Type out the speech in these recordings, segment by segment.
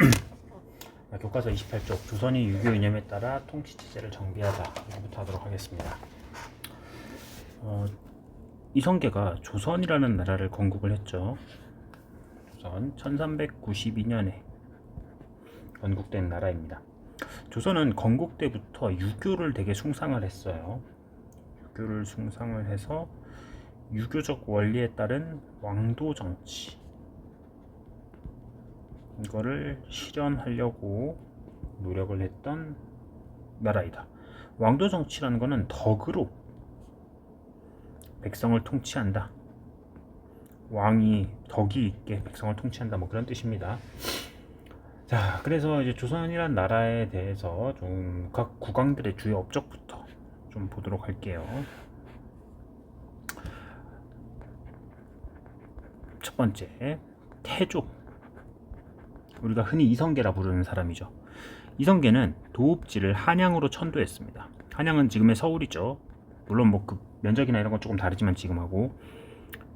아, 교과서 28쪽 조선이 유교 이념에 따라 통치 체제를 정비하자 이부터 하도록 하겠습니다. 어, 이성계가 조선이라는 나라를 건국을 했죠. 조선 1392년에 건국된 나라입니다. 조선은 건국 때부터 유교를 되게 숭상을 했어요. 유교를 숭상을 해서 유교적 원리에 따른 왕도 정치 이거를 실현하려고 노력을 했던 나라이다. 왕도 정치라는 것은 덕으로 백성을 통치한다. 왕이 덕이 있게 백성을 통치한다. 뭐 그런 뜻입니다. 자, 그래서 이제 조선이란 나라에 대해서 좀 각 국왕들의 주요 업적부터 좀 보도록 할게요. 첫 번째, 태조. 우리가 흔히 이성계라 부르는 사람이죠. 이성계는 도읍지를 한양으로 천도했습니다. 한양은 지금의 서울이죠. 물론 뭐 그 면적이나 이런 건 조금 다르지만 지금하고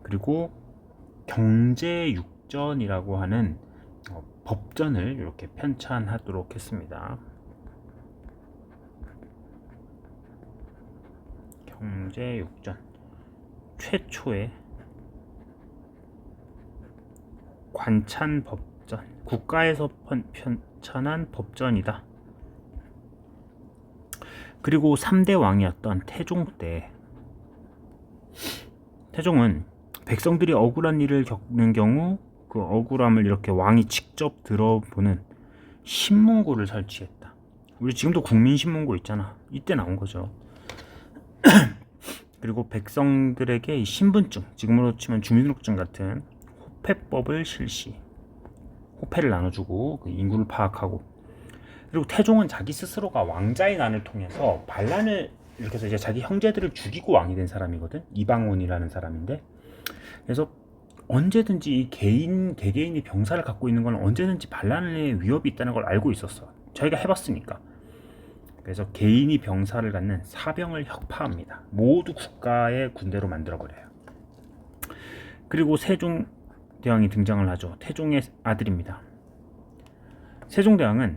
그리고 경제육전이라고 하는 어, 법전을 이렇게 편찬하도록 했습니다. 경제육전 최초의 관찬 법 전 국가에서 편, 편찬한 법전이다. 그리고 3대 왕이었던 태종 때 태종은 백성들이 억울한 일을 겪는 경우 그 억울함을 이렇게 왕이 직접 들어보는 신문고를 설치했다. 우리 지금도 국민신문고 있잖아. 이때 나온 거죠. 그리고 백성들에게 이 신분증, 지금으로 치면 주민등록증 같은 호패법을 실시. 호패를 나눠주고 그 인구를 파악하고. 그리고 태종은 자기 스스로가 왕자의 난을 통해서 반란을 해서 이제 자기 형제들을 죽이고 왕이 된 사람이거든. 이방원이라는 사람인데. 그래서 언제든지 이 개인 개개인이 병사를 갖고 있는 건 언제든지 반란의 위협이 있다는 걸 알고 있었어. 저희가 해봤으니까. 그래서 개인이 병사를 갖는 사병을 혁파합니다. 모두 국가의 군대로 만들어 버려요. 그리고 세종 대왕이 등장을 하죠. 태종의 아들입니다. 세종대왕은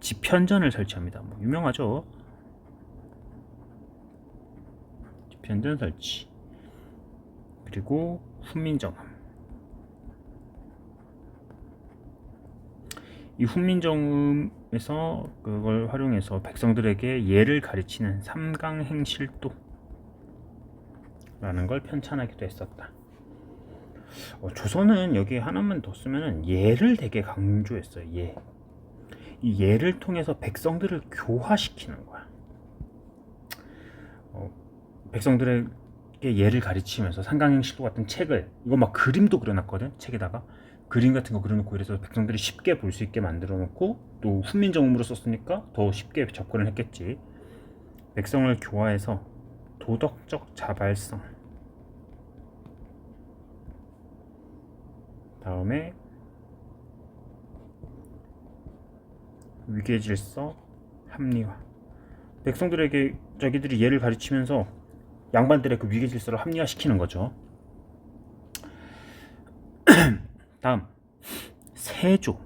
집현전을 설치합니다. 뭐 유명하죠. 집현전 설치. 그리고 훈민정음. 이 훈민정음에서 그걸 활용해서 백성들에게 예를 가르치는 삼강행실도라는 걸 편찬하기도 했었다. 어, 조선은 여기 하나만 더 쓰면은 예를 되게 강조했어요. 예. 이 예를 통해서 백성들을 교화시키는 거야. 어, 백성들에게 예를 가르치면서 상강행실도 같은 책을 이거 막 그림도 그려놨거든 책에다가 그림 같은 거 그려놓고 이래서 백성들이 쉽게 볼 수 있게 만들어 놓고 또 훈민정음으로 썼으니까 더 쉽게 접근을 했겠지. 백성을 교화해서 도덕적 자발성 다음에 위계 질서 합리화 백성들에게 자기들이 예를 가르치면서 양반들의 그 위계 질서를 합리화시키는 거죠. 다음 세조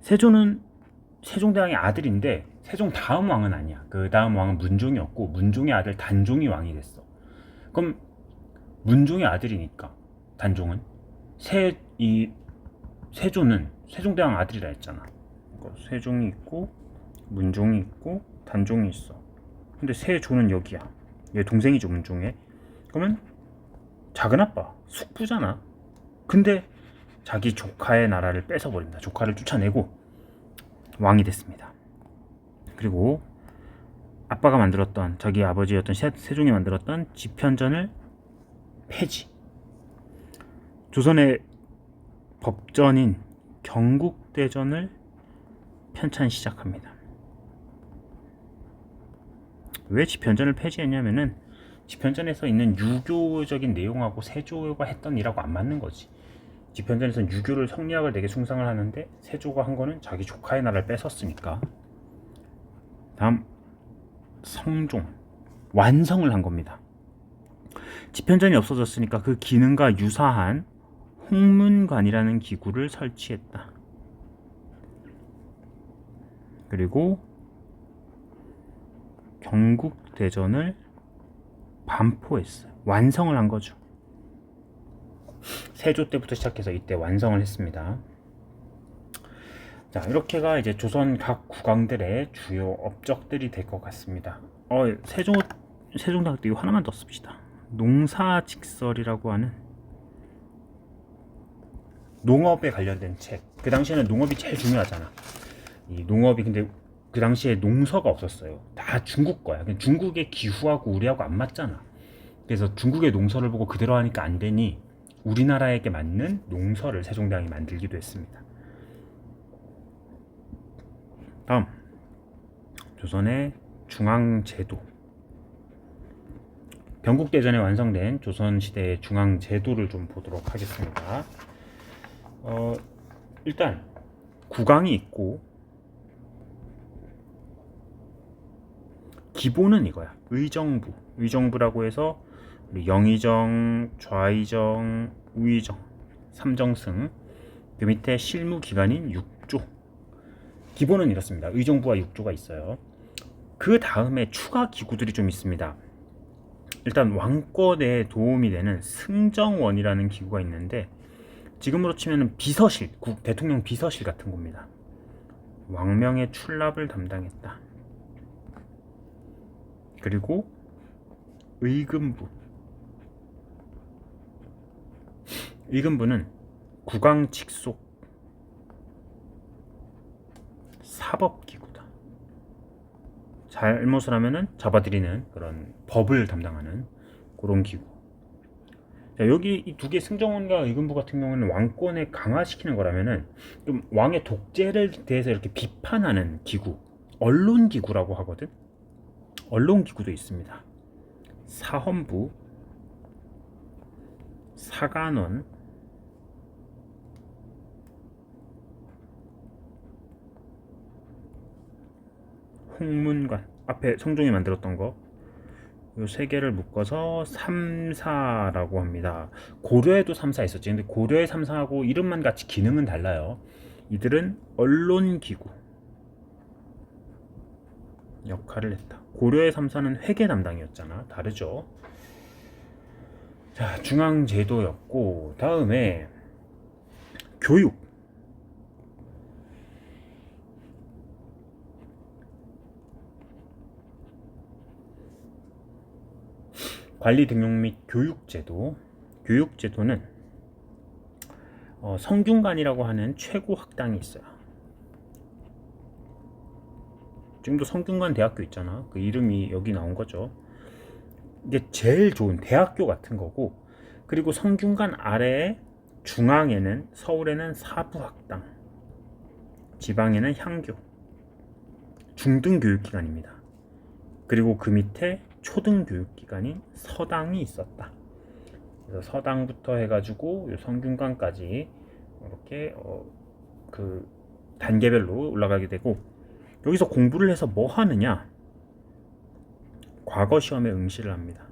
세조는 세종대왕의 아들인데 세종 다음 왕은 아니야. 그 다음 왕은 문종이었고 문종의 아들 단종이 왕이 됐어. 그럼 문종의 아들이니까 단종은 세 이 세조는 세종대왕 아들이라 했잖아. 그러니까 세종이 있고 문종이 있고 단종이 있어. 근데 세조는 여기야. 얘 동생이죠 문종의. 그러면 작은 아빠 숙부잖아. 근데 자기 조카의 나라를 뺏어 버립니다. 조카를 쫓아내고 왕이 됐습니다. 그리고 아빠가 만들었던 자기 아버지였던 세, 세종이 만들었던 집현전을 폐지. 조선의 법전인 경국대전을 편찬 시작합니다. 왜 집현전을 폐지했냐면은 집현전에서 있는 유교적인 내용하고 세조가 했던 일하고 안 맞는 거지. 집현전에서는 유교를 성리학을 되게 숭상을 하는데 세조가 한 거는 자기 조카의 나라를 뺏었으니까. 다음 성종 완성을 한 겁니다. 집현전이 없어졌으니까 그 기능과 유사한 홍문관이라는 기구를 설치했다. 그리고 경국대전을 반포했어요. 완성을 한 거죠. 세조 때부터 시작해서 이때 완성을 했습니다. 자, 이렇게가 이제 조선 각 국왕들의 주요 업적들이 될 것 같습니다. 어, 세종 세종대왕 때 이거 하나만 더 씁시다. 농사직설이라고 하는 농업에 관련된 책. 그 당시에는 농업이 제일 중요하잖아. 이 농업이 근데 그 당시에 농서가 없었어요. 다 중국 거야. 중국의 기후하고 우리하고 안 맞잖아. 그래서 중국의 농서를 보고 그대로 하니까 안 되니 우리나라에게 맞는 농서를 세종대왕이 만들기도 했습니다. 다음 조선의 중앙제도 경국대전에 완성된 조선시대의 중앙제도를 좀 보도록 하겠습니다. 어, 일단 국왕이 있고 기본은 이거야. 의정부. 의정부라고 해서 영의정, 좌의정, 우의정, 삼정승 그 밑에 실무 기관인 육조. 기본은 이렇습니다. 의정부와 육조가 있어요. 그 다음에 추가 기구들이 좀 있습니다. 일단 왕권에 도움이 되는 승정원이라는 기구가 있는데 지금으로 치면 비서실, 국 대통령 비서실 같은 겁니다. 왕명의 출납을 담당했다. 그리고 의금부. 의금부는 국왕 직속 사법기구다. 잘못을 하면은 잡아들이는 그런 법을 담당하는 그런 기구. 자, 여기 이 두 개 승정원과 의금부 같은 경우는 왕권을 강화시키는 거라면은 좀 왕의 독재를 대해서 이렇게 비판하는 기구, 언론 기구라고 하거든. 언론 기구도 있습니다. 사헌부, 사관원, 홍문관 앞에 성종이 만들었던 거. 요 세 개를 묶어서 삼사라고 합니다. 고려에도 삼사 있었지. 근데 고려의 삼사하고 이름만 같이 기능은 달라요. 이들은 언론 기구 역할을 했다. 고려의 삼사는 회계 담당이었잖아. 다르죠. 자, 중앙제도였고 다음에 교육. 관리 등록 및 교육제도. 교육제도는 어, 성균관이라고 하는 최고 학당이 있어요. 지금도 성균관 대학교 있잖아. 그 이름이 여기 나온 거죠. 이게 제일 좋은 대학교 같은 거고, 그리고 성균관 아래에 중앙에는 서울에는 사부학당, 지방에는 향교, 중등교육기관입니다. 그리고 그 밑에 초등교육기관인 서당이 있었다. 그래서 서당부터 해가지고 성균관까지 이렇게 어, 그 단계별로 올라가게 되고 여기서 공부를 해서 뭐 하느냐? 과거 시험에 응시를 합니다.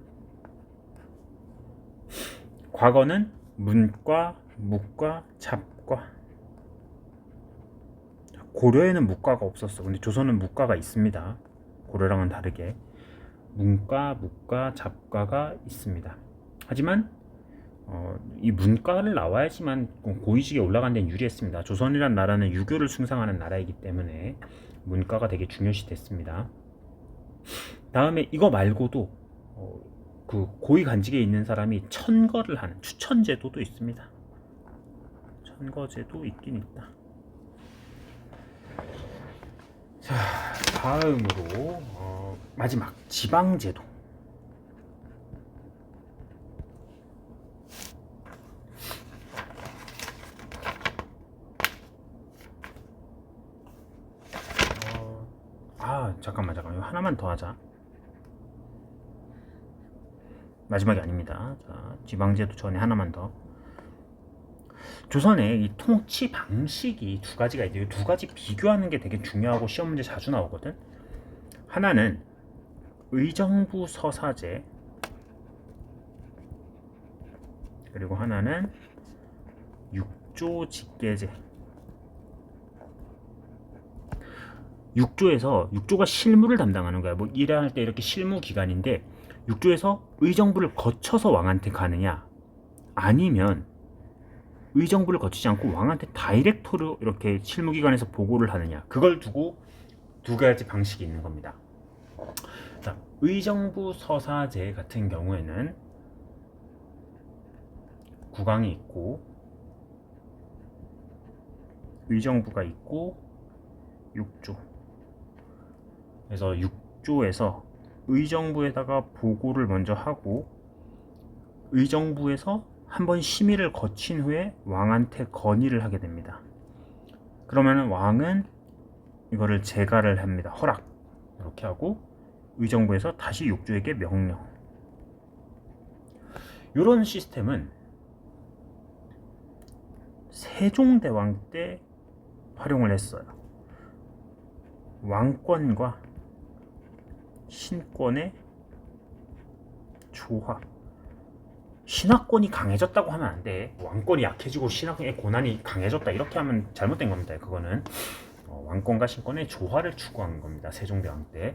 과거는 문과, 무과, 잡과. 고려에는 무과가 없었어. 근데 조선은 무과가 있습니다. 고려랑은 다르게 문과, 무과, 잡과가 있습니다. 하지만 어, 이 문과를 나와야지만 고위직에 올라간 데는 유리했습니다. 조선이란 나라는 유교를 숭상하는 나라이기 때문에 문과가 되게 중요시 됐습니다. 다음에 이거 말고도 어, 그 고위 간직에 있는 사람이 천거를 하는 추천 제도도 있습니다. 천거 제도 있긴 있다. 자, 다음으로 어, 마지막 지방제도. 어, 아 잠깐만 잠깐만 이거 하나만 더 하자. 마지막이 아닙니다. 자, 지방제도 전에 하나만 더. 조선의 이 통치 방식이 두 가지가 있어요. 두 가지 비교하는 게 되게 중요하고 시험 문제 자주 나오거든. 하나는 의정부 서사제 그리고 하나는 육조 직계제. 육조에서 육조가 실무를 담당하는 거야. 뭐 일할 때 이렇게 실무 기관인데 육조에서 의정부를 거쳐서 왕한테 가느냐 아니면 의정부를 거치지 않고 왕한테 다이렉트로 이렇게 실무기관에서 보고를 하느냐 그걸 두고 두 가지 방식이 있는 겁니다. 자, 의정부 서사제 같은 경우에는 국왕이 있고 의정부가 있고 육조 그래서 육조에서 의정부에다가 보고를 먼저 하고 의정부에서 한번 심의를 거친 후에 왕한테 건의를 하게 됩니다. 그러면 왕은 이거를 재가를 합니다. 허락 이렇게 하고 의정부에서 다시 육조에게 명령. 이런 시스템은 세종대왕 때 활용을 했어요. 왕권과 신권의 조화. 신화권이 강해졌다고 하면 안 돼. 왕권이 약해지고 신화의 고난이 강해졌다 이렇게 하면 잘못된 겁니다. 그거는 어, 왕권과 신권의 조화를 추구한 겁니다. 세종대왕 때.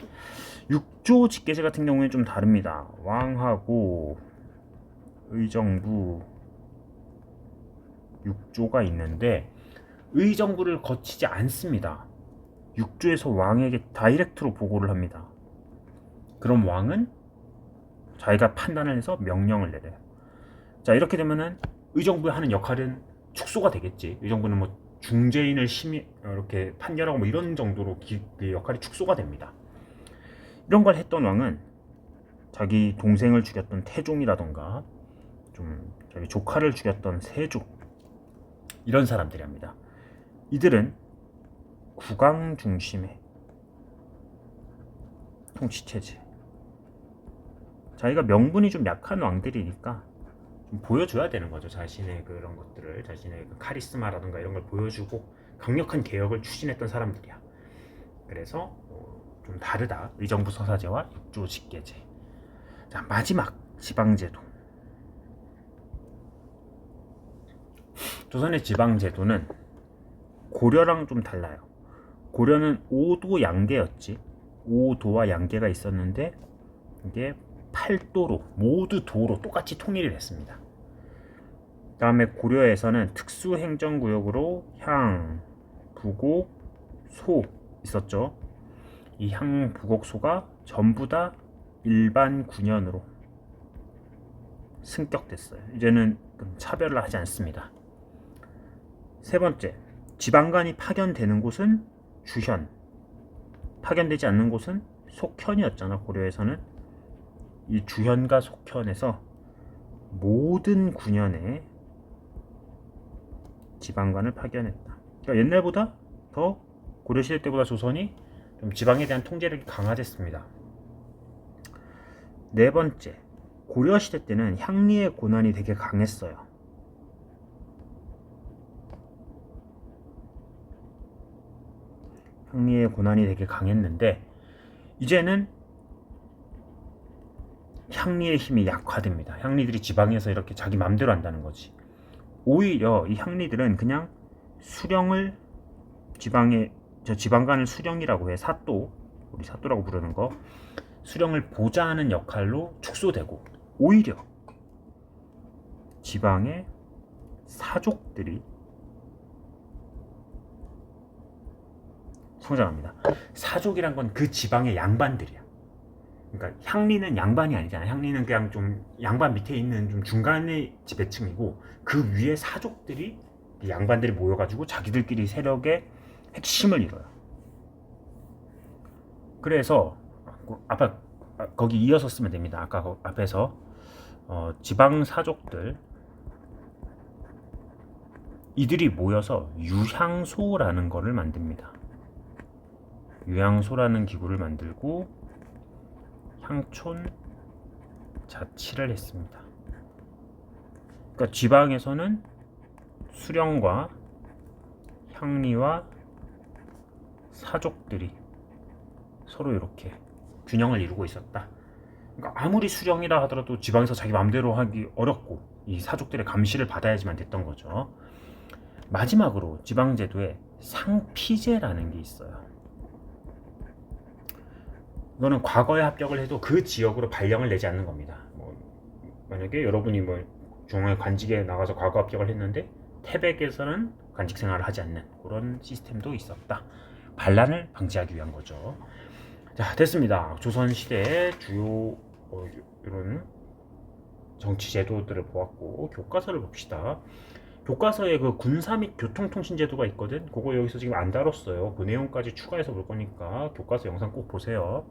육조 직계제 같은 경우에 좀 다릅니다. 왕하고 의정부 육조가 있는데 의정부를 거치지 않습니다. 육조에서 왕에게 다이렉트로 보고를 합니다. 그럼 왕은 자기가 판단을 해서 명령을 내려요. 자 이렇게 되면은 의정부에 하는 역할은 축소가 되겠지. 의정부는 뭐 중재인을 심의 이렇게 판결하고 뭐 이런 정도로 기, 그 역할이 축소가 됩니다. 이런 걸 했던 왕은 자기 동생을 죽였던 태종이라던가 좀 자기 조카를 죽였던 세조 이런 사람들이랍니다. 이들은 국왕 중심의 통치 체제. 자기가 명분이 좀 약한 왕들이니까 좀 보여줘야 되는 거죠. 자신의 그런 것들을 자신의 그 카리스마라든가 이런 걸 보여주고 강력한 개혁을 추진했던 사람들이야. 그래서 어, 좀 다르다. 의정부 서사제와 육조 직계제. 자 마지막 지방제도. 조선의 지방제도는 고려랑 좀 달라요. 고려는 오도 양계였지. 오도와 양계가 있었는데 이게 팔도로 모두 도로 똑같이 통일이 됐습니다. 다음에 고려에서는 특수행정구역으로 향, 부곡, 소 있었죠. 이 향, 부곡, 소가 전부 다 일반 군현으로 승격됐어요. 이제는 차별을 하지 않습니다. 세 번째, 지방간이 파견되는 곳은 주현, 파견되지 않는 곳은 속현이었잖아. 고려에서는 이 주현과 속현에서 모든 군현에 지방관을 파견했다. 그러니까 옛날보다 더 고려시대 때보다 조선이 좀 지방에 대한 통제력이 강화됐습니다. 네 번째, 고려시대 때는 향리의 고난이 되게 강했어요. 향리의 고난이 되게 강했는데 이제는 향리의 힘이 약화됩니다. 향리들이 지방에서 이렇게 자기 맘대로 한다는 거지. 오히려 이 향리들은 그냥 수령을 지방에 저 지방간을 수령이라고 해 사또 우리 사또라고 부르는 거 수령을 보좌하는 역할로 축소되고 오히려 지방의 사족들이 성장합니다. 사족이란 건 그 지방의 양반들이야. 그러니까 향리는 양반이 아니잖아. 향리는 그냥 좀 양반 밑에 있는 좀 중간의 지배층이고 그 위에 사족들이 양반들이 모여가지고 자기들끼리 세력의 핵심을 이뤄요. 그래서 아까 거기 이어서 쓰면 됩니다. 아까 앞에서 어, 지방 사족들 이들이 모여서 유향소라는 것을 만듭니다. 유향소라는 기구를 만들고 향촌 자치를 했습니다. 그러니까 지방에서는 수령과 향리와 사족들이 서로 이렇게 균형을 이루고 있었다. 그러니까 아무리 수령이라 하더라도 지방에서 자기 마음대로 하기 어렵고 이 사족들의 감시를 받아야지만 됐던 거죠. 마지막으로 지방제도에 상피제라는 게 있어요. 이거는 과거에 합격을 해도 그 지역으로 발령을 내지 않는 겁니다. 뭐 만약에 여러분이 뭐 중앙에 관직에 나가서 과거 합격을 했는데 태백에서는 관직 생활을 하지 않는 그런 시스템도 있었다. 반란을 방지하기 위한 거죠. 자 됐습니다. 조선 시대 주요 어, 이런 정치 제도들을 보았고 교과서를 봅시다. 교과서에 그 군사 및 교통통신 제도가 있거든. 그거 여기서 지금 안 다뤘어요. 그 내용까지 추가해서 볼 거니까 교과서 영상 꼭 보세요.